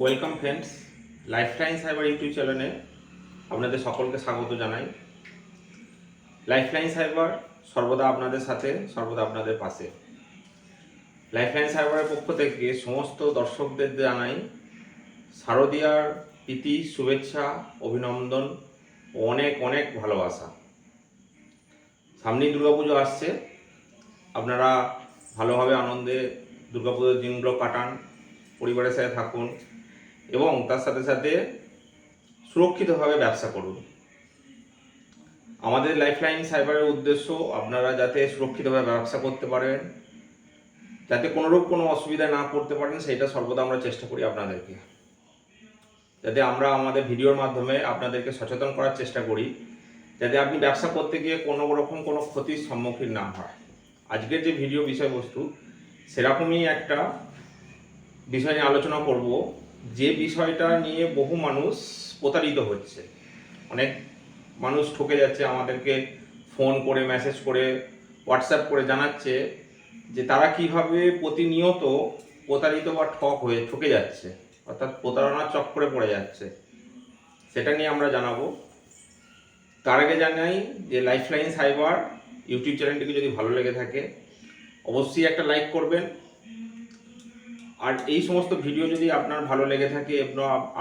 Welcome friends Lifeline Cyber YouTube চ্যানেলে আপনাদের সকলকে স্বাগত জানাই। লাইফলাইন সাইবার সর্বদা আপনাদের সাথে, সর্বদা আপনাদের পাশে। লাইফলাইন সাইবারের পক্ষ থেকে সমস্ত দর্শকদের জানাই শারদীয়ার প্রীতি, শুভেচ্ছা, অভিনন্দন ও অনেক অনেক ভালোবাসা। সামনেই দুর্গাপুজো আসছে। আপনারা ভালোভাবে আনন্দে দুর্গাপুজোর দিনগুলো কাটান, পরিবারের সাথে থাকুন। এবং তার সাথে সাথে সুরক্ষিতভাবে ব্যবসা করুন। আমাদের লাইফলাইন সাইবারের উদ্দেশ্য আপনারা যাতে সুরক্ষিতভাবে ব্যবসা করতে পারেন, যাতে কোনোরূপ কোনো অসুবিধা না করতে পারেন সেটা সর্বদা আমরা চেষ্টা করি আপনাদেরকে। যাতে আমরা আমাদের ভিডিওর মাধ্যমে আপনাদেরকে সচেতন করার চেষ্টা করি, যাতে আপনি ব্যবসা করতে গিয়ে কোনো রকম কোনো ক্ষতির সম্মুখীন না হয় আজকের যে ভিডিও বিষয়বস্তু, সেরকমই একটা বিষয় নিয়ে আলোচনা করব। যে বিষয়টা নিয়ে বহু মানুষ প্রতারিত হচ্ছে। অনেক মানুষ ঠকে যাচ্ছে, আমাদেরকে ফোন করে মেসেজ করে হোয়াটসঅ্যাপ করে জানাচ্ছে যে তারা কীভাবে প্রতিনিয়ত প্রতারিত বা ঠক হয়ে, ঠকে যাচ্ছে, অর্থাৎ প্রতারণার চক্করে পড়ে যাচ্ছে। সেটা নিয়ে আমরা জানাব। তার আগে জানাই যে লাইফলাইন সাইবার ইউটিউব চ্যানেলটিকে যদি ভালো লেগে থাকে, অবশ্যই একটা লাইক করবেন। আর এই সমস্ত ভিডিও যদি আপনার ভালো লেগে থাকে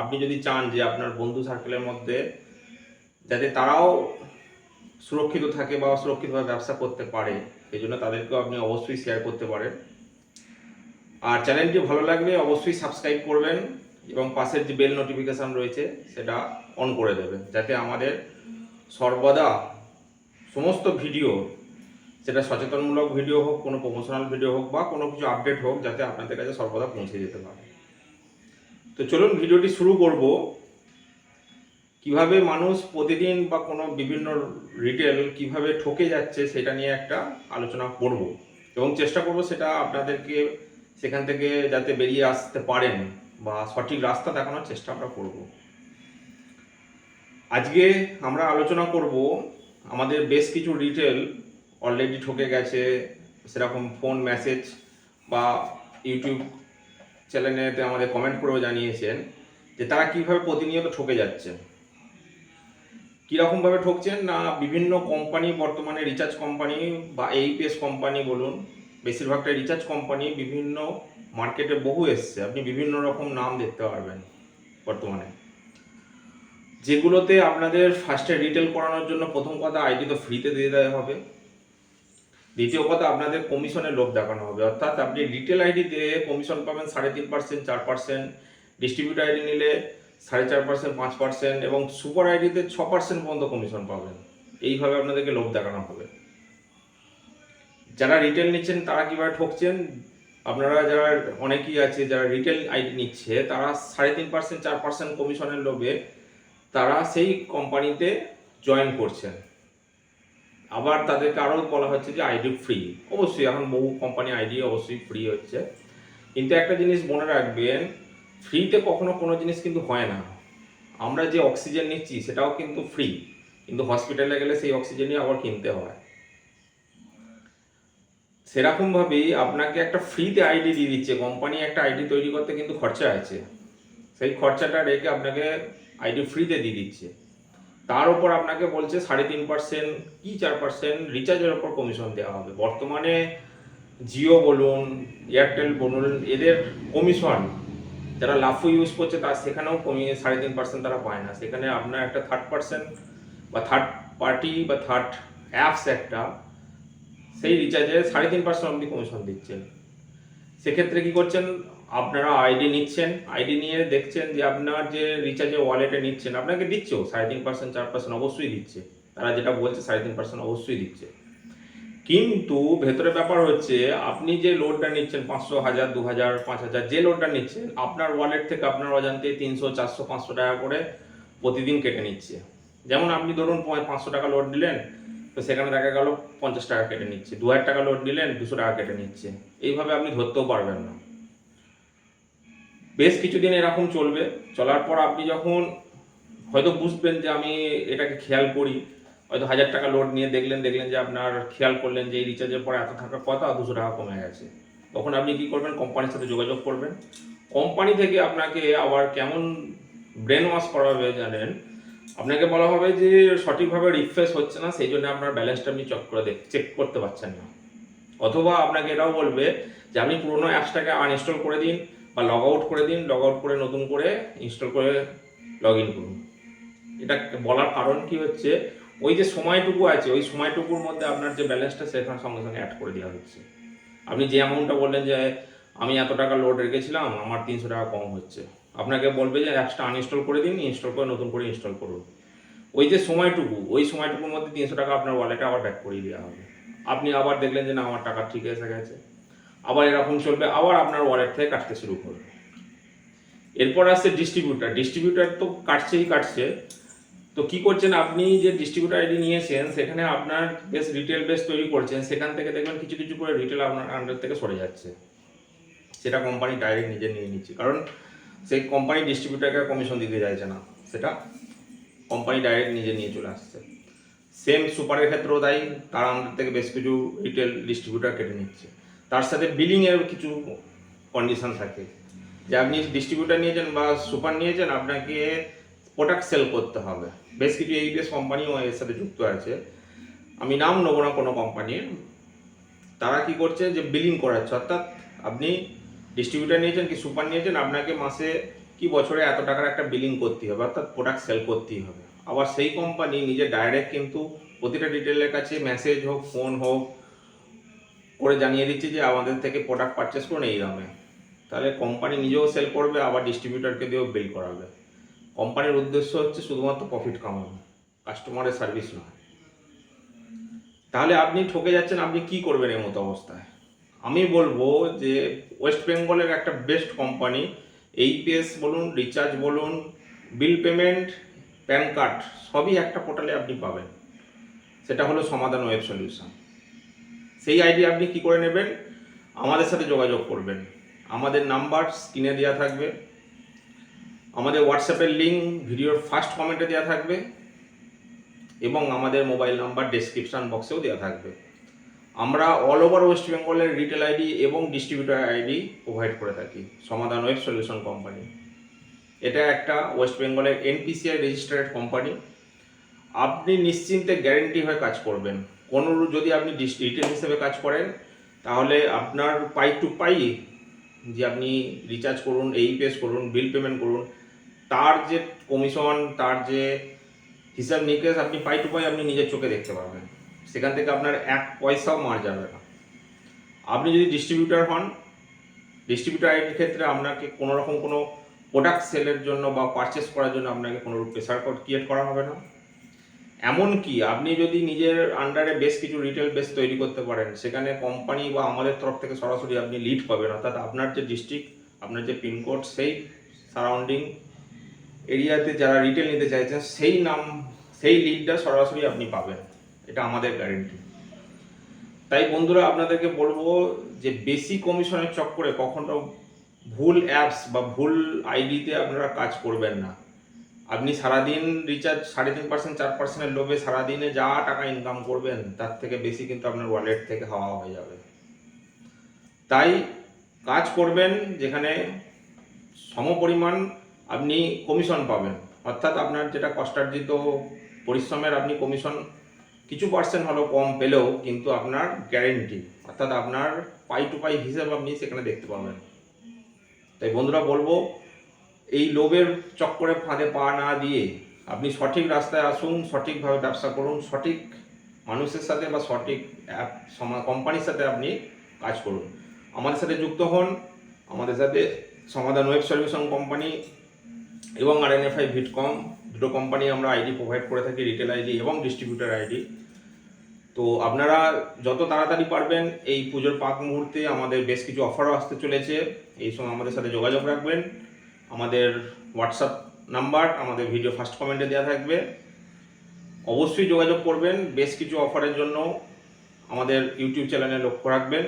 আপনি যদি চান যে আপনার বন্ধু সার্কেলের মধ্যে যাতে তারাও সুরক্ষিত থাকে বা সুরক্ষিতভাবে ব্যবসা করতে পারে, সেই জন্য তাদেরকেও আপনি অবশ্যই শেয়ার করতে পারেন। আর চ্যানেলটি ভালো লাগলে অবশ্যই সাবস্ক্রাইব করবেন এবং পাশের যে বেল নোটিফিকেশান রয়েছে, সেটা অন করে দেবেন। যাতে আমাদের সর্বদা সমস্ত ভিডিও সেটা সচেতনমূলক ভিডিও হোক, কোনো প্রমোশনাল ভিডিও হোক বা কোনো কিছু আপডেট হোক, যাতে আপনাদের কাছে সর্বদা পৌঁছে যেতে পারে। তো চলুন ভিডিওটি শুরু করব। কীভাবে মানুষ প্রতিদিন বা কোনো বিভিন্ন রিটেল কীভাবে ঠকে যাচ্ছে সেটা নিয়ে একটা আলোচনা করব এবং চেষ্টা করব সেটা আপনাদেরকে সেখান থেকে যাতে বেরিয়ে আসতে পারেন বা সঠিক রাস্তা দেখানোর চেষ্টা আমরা করব। আজকে আমরা আলোচনা করব আমাদের বেশ কিছু রিটেল অলরেডি ঠকে গেছে, সেরকম ফোন মেসেজ বা ইউটিউব চ্যানেলেতে আমাদের কমেন্ট করেও জানিয়েছেন যে তারা কীভাবে প্রতিনিয়ত ঠকে যাচ্ছে। কীরকমভাবে ঠকছেন না বিভিন্ন কোম্পানি বর্তমানে রিচার্জ কোম্পানি বা এইপিএস কোম্পানি বলুন বেশিরভাগটা রিচার্জ কোম্পানি বিভিন্ন মার্কেটে বহু এসছে। আপনি বিভিন্ন রকম নাম দেখতে পারবেন বর্তমানে। যেগুলোতে আপনাদের ফার্স্টে রিটেল করানোর জন্য প্রথম কথা আইডি তো ফ্রিতে দিয়ে দেওয়া হবে। দ্বিতীয় কথা, আপনাদের কমিশনের লোভ দেখানো হবে। অর্থাৎ আপনি রিটেল আইডিতে কমিশন পাবেন সাড়ে তিন পার্সেন্ট চার পার্সেন্ট ডিস্ট্রিবিউটার আইডি নিলে সাড়ে চার পার্সেন্ট পাঁচ পার্সেন্ট এবং সুপার আইডিতে ছ পার্সেন্ট পর্যন্ত কমিশন পাবেন। এইভাবে আপনাদেরকে লোভ দেখানো হবে। যারা রিটেল নিচ্ছেন, তারা কীভাবে ঠকছেন? আপনারা যারা অনেকেই আছে, যারা রিটেল আইডি নিচ্ছে, তারা সাড়ে তিন পার্সেন্ট চার পার্সেন্ট কমিশনের লোভে তারা সেই কোম্পানিতে জয়েন করছেন। আবার তাদেরকে আরও বলা হচ্ছে যে আইডি ফ্রি অবশ্যই, এখন বহু কোম্পানি আইডি অবশ্যই ফ্রি হচ্ছে। কিন্তু একটা জিনিস মনে রাখবেন ফ্রিতে কখনো কোনো জিনিস কিন্তু হয় না। আমরা যে অক্সিজেন নিচ্ছি, সেটাও কিন্তু ফ্রি কিন্তু হসপিটালে গেলে সেই অক্সিজেনই আবার কিনতে হয়। সেরকমভাবেই আপনাকে একটা ফ্রিতে আইডি দিয়ে দিচ্ছে। কোম্পানি একটা আইডি তৈরি করতে কিন্তু খরচা আছে। সেই খরচাটা রেখে আপনাকে আইডি ফ্রিতে দিয়ে দিচ্ছে। তার উপর আপনাকে বলছে সাড়ে তিন পার্সেন্ট কি চার পার্সেন্ট রিচার্জের ওপর কমিশন দেওয়া হবে। বর্তমানে জিও বলুন, এয়ারটেল বলুন, এদের কমিশন যারা লাফু ইউজ করছে তার সেখানেও কমিয়ে সাড়ে তিন পার্সেন্ট তারা পায় না। সেখানে আপনার একটা থার্ড পার্সেন্ট বা থার্ড পার্টি বা থার্ড অ্যাপস একটা, সেই রিচার্জে সাড়ে তিন পার্সেন্ট অবধি কমিশন দিচ্ছেন। সেক্ষেত্রে কি করছেন আপনারা আইডি নিচ্ছেন আইডি নিয়ে দেখছেন যে আপনার যে রিচার্জে ওয়ালেটে নিচ্ছেন, আপনাকে দিচ্ছেও, সাড়ে তিন পার্সেন্ট চার পার্সেন্ট অবশ্যই দিচ্ছে। তারা যেটা বলছে, সাড়ে তিন পার্সেন্ট অবশ্যই দিচ্ছে। কিন্তু ভেতরে ব্যাপার হচ্ছে, আপনি যে লোডটা নিচ্ছেন, পাঁচশো হাজার, দু হাজার, পাঁচ হাজার, যে লোডটা নিচ্ছেন, আপনার ওয়ালেট থেকে আপনার অজান্তে তিনশো, চারশো, পাঁচশো টাকা করে প্রতিদিন কেটে নিচ্ছে। যেমন আপনি ধরুন পাঁচশো টাকা লোড দিলেন, তো সেখানে দেখা গেল পঞ্চাশ টাকা কেটে নিচ্ছে, দু হাজার টাকা লোড দিলেন, দুশো টাকা কেটে নিচ্ছে। এইভাবে আপনি ধরতেও পারবেন না। বেশ কিছুদিন এরকম চলবে। চলার পর আপনি যখন হয়তো বুঝবেন যে আমি এটাকে খেয়াল করি, হয়তো হাজার টাকা লোড নিয়ে দেখলেন দেখলেন যে আপনার খেয়াল করলেন যে এই রিচার্জের পরে এত থাকার কথা দুশো টাকা কমে গেছে। তখন আপনি কি করবেন? কোম্পানির সাথে যোগাযোগ করবেন। কোম্পানি থেকে আপনাকে আবার কেমন ব্রেন ওয়াশ করা হবে জানেন? আপনাকে বলা হবে যে সঠিকভাবে রিফ্রেশ হচ্ছে না, সেই জন্য আপনার ব্যালেন্সটা আপনি চক করে চেক করতে পারছেন না। অথবা আপনাকে এটাও বলবে যে আপনি পুরোনো অ্যাপসটাকে আনইনস্টল করে দিন। বা লগ আউট করে দিন লগ আউট করে নতুন করে ইনস্টল করে লগ ইন করুন। এটা বলার কারণ কি হচ্ছে, ওই যে সময়টুকু আছে, ওই সময়টুকুর মধ্যে আপনার যে ব্যালেন্সটা সেখানে সঙ্গে সঙ্গে অ্যাড করে দেওয়া হচ্ছে। আপনি যে অ্যামাউন্টটা বললেন যে আমি এত টাকা লোড রেখেছিলাম, আমার তিনশো টাকা কম হচ্ছে। আপনাকে বলবে যে অ্যাপসটা আনইনস্টল করে দিন ইনস্টল করে নতুন করে ইনস্টল করুন। ওই যে সময়টুকু, ওই সময়টুকুর মধ্যে তিনশো টাকা আপনার ওয়ালেটে আবার ব্যাক করিয়ে দেওয়া হবে। আপনি আবার দেখলেন যে না, আমার টাকা ঠিক এসে গেছে। আবার এরকম চলবে, আবার আপনার ওয়ালেট থেকে কাটতে শুরু করবে। এরপর আসছে ডিস্ট্রিবিউটার ডিস্ট্রিবিউটার তো কাটছেই কাটছে। তো কি করছেন আপনি? যে ডিস্ট্রিবিউটার আইডি নিয়েছেন, সেখানে আপনার বেশ রিটেল বেস তৈরি করছেন। সেখান থেকে দেখবেন কিছু কিছু করে রিটেল আপনার আন্ডার থেকে সরে যাচ্ছে। সেটা কোম্পানি ডাইরেক্ট নিজে নিয়ে নিচ্ছে। কারণ সেই কোম্পানি ডিস্ট্রিবিউটারকে কমিশন দিতে চাইছে না। সেটা কোম্পানি ডাইরেক্ট নিজে নিয়ে চলে আসছে। সেম সুপারের ক্ষেত্রেও তাই। তার আন্ডার থেকে বেশ কিছু রিটেল ডিস্ট্রিবিউটার কেটে নিচ্ছে। তার সাথে বিলিংয়ের কিছু কন্ডিশন থাকে। যে আপনি ডিস্ট্রিবিউটার নিয়েছেন বা সুপার নিয়েছেন, আপনাকে প্রোডাক্ট সেল করতে হবে। বেশ কিছু এই বেশ কোম্পানিও এর সাথে যুক্ত আছে। আমি নাম নেব না কোনো কোম্পানির তারা কি করছে যে বিলিং করাচ্ছে। অর্থাৎ আপনি ডিস্ট্রিবিউটার নিয়েছেন কি সুপার নিয়েছেন, আপনাকে মাসে কি বছরে এত টাকার একটা বিলিং করতে হবে, অর্থাৎ প্রোডাক্ট সেল করতেই হবে। আবার সেই কোম্পানি নিজে ডাইরেক্ট কিন্তু প্রতিটা ডিটেলের কাছে মেসেজ হোক ফোন হোক করে জানিয়ে দিচ্ছে যে আমাদের থেকে প্রোডাক্ট পারচেস করুন এই দামে। তাহলে কোম্পানি নিজেও সেল করবে, আবার ডিস্ট্রিবিউটারকে দিয়েও বিল করাবে। কোম্পানির উদ্দেশ্য হচ্ছে শুধুমাত্র প্রফিট কামানো কাস্টমারের সার্ভিস নয়। তাহলে আপনি ঠকে যাচ্ছেন, আপনি কি করবেন এই মতো অবস্থায়? আমি বলব যে ওয়েস্ট বেঙ্গলের একটা বেস্ট কোম্পানি এইপিএস বলুন রিচার্জ বলুন বিল পেমেন্ট প্যান কার্ড সবই একটা পোর্টালে আপনি পাবেন। সেটা হলো সমাধান ওয়েব সলিউশন সেই আইডি আপনি কি করে নেবেন? আমাদের সাথে যোগাযোগ করবেন। আমাদের নাম্বার স্ক্রিনে দেওয়া থাকবে। আমাদের হোয়াটসঅ্যাপের লিঙ্ক ভিডিওর ফার্স্ট কমেন্টে দেওয়া থাকবে এবং আমাদের মোবাইল নাম্বার ডেসক্রিপশন বক্সেও দেওয়া থাকবে। আমরা অল ওভার ওয়েস্ট বেঙ্গলের রিটেল আইডি এবং ডিস্ট্রিবিউটার আইডি প্রোভাইড করে থাকি, সমাধান ওয়েব সলিউশন কোম্পানি এটা একটা ওয়েস্ট বেঙ্গলের এনপিসিআই রেজিস্টার্ড কোম্পানি আপনি নিশ্চিন্তে গ্যারেন্টি হয়ে কাজ করবেন। কোনো যদি আপনি রিটেল হিসেবে কাজ করেন, তাহলে আপনার পাই টু পাই যে আপনি রিচার্জ করুন এই পেস করুন বিল পেমেন্ট করুন, তার যে কমিশন তার যে হিসাব নিকেশ আপনি পাই টু পাই আপনি নিজের চোখে দেখতে পাবেন সেখান থেকে আপনার এক পয়সাও মার যাবে না। আপনি যদি ডিস্ট্রিবিউটার হন ডিস্ট্রিবিউটার আইডির ক্ষেত্রে আপনাকে কোনো রকম কোনো প্রোডাক্ট সেলের জন্য বা পারচেস করার জন্য আপনাকে কোনো প্রেসার কোড ক্রিয়েট করা হবে না। এমনকি আপনি যদি নিজের আন্ডারে বেশ কিছু রিটেল বেস তৈরি করতে পারেন, সেখানে কোম্পানি বা আমাদের তরফ থেকে সরাসরি আপনি লিড পাবেন। অর্থাৎ আপনার যে ডিস্ট্রিক্ট আপনার যে পিনকোড সেই সারাউন্ডিং এরিয়াতে যারা রিটেল নিতে চাইছেন, সেই নাম, সেই লিডটা সরাসরি আপনি পাবেন। এটা আমাদের গ্যারেন্টি তাই বন্ধুরা, আপনাদেরকে বলব যে বেশি কমিশনের চক্করে কখনো ভুল অ্যাপস বা ভুল আইডিতে আপনারা কাজ করবেন না। আপনি সারাদিন রিচার্জ সাড়ে তিন পার্সেন্ট চার পার্সেন্টের লোভে সারাদিনে যা টাকা ইনকাম করবেন, তার থেকে বেশি কিন্তু আপনার ওয়ালেট থেকে হাওয়া হয়ে যাবে। তাই কাজ করবেন যেখানে সমপরিমাণ আপনি কমিশন পাবেন। অর্থাৎ আপনার যেটা কষ্টার্জিত পরিশ্রমের আপনি কমিশন কিছু পার্সেন্ট হলেও কম পেলেও কিন্তু আপনার গ্যারেন্টি অর্থাৎ আপনার পাই টু পাই হিসেব আপনি সেখানে দেখতে পাবেন। তাই বন্ধুরা বলব এই লোভের চক্করে ফাঁদে পা না দিয়ে আপনি সঠিক রাস্তায় আসুন, সঠিকভাবে ব্যবসা করুন, সঠিক মানুষের সাথে বা সঠিক অ্যাপ কোম্পানির সাথে আপনি কাজ করুন। আমাদের সাথে যুক্ত হন, আমাদের সাথে সমাধান ওয়েব সলিউশন কোম্পানি এবং R N F I Vitcom, দুটো কোম্পানি আমরা আইডি প্রোভাইড করে থাকি, রিটেল আইডি এবং ডিস্ট্রিবিউটার আইডি। তো আপনারা যত তাড়াতাড়ি পারবেন, এই পুজোর পাক মুহূর্তে আমাদের বেশ কিছু অফারও আসতে চলেছে। এই সময় আমাদের সাথে যোগাযোগ রাখবেন। আমাদের হোয়াটসঅ্যাপ নাম্বার আমাদের ভিডিও ফার্স্ট কমেন্টে দেওয়া থাকবে। অবশ্যই যোগাযোগ করবেন, বেশ কিছু অফারের জন্য আমাদের ইউটিউব চ্যানেলে লক্ষ্য রাখবেন।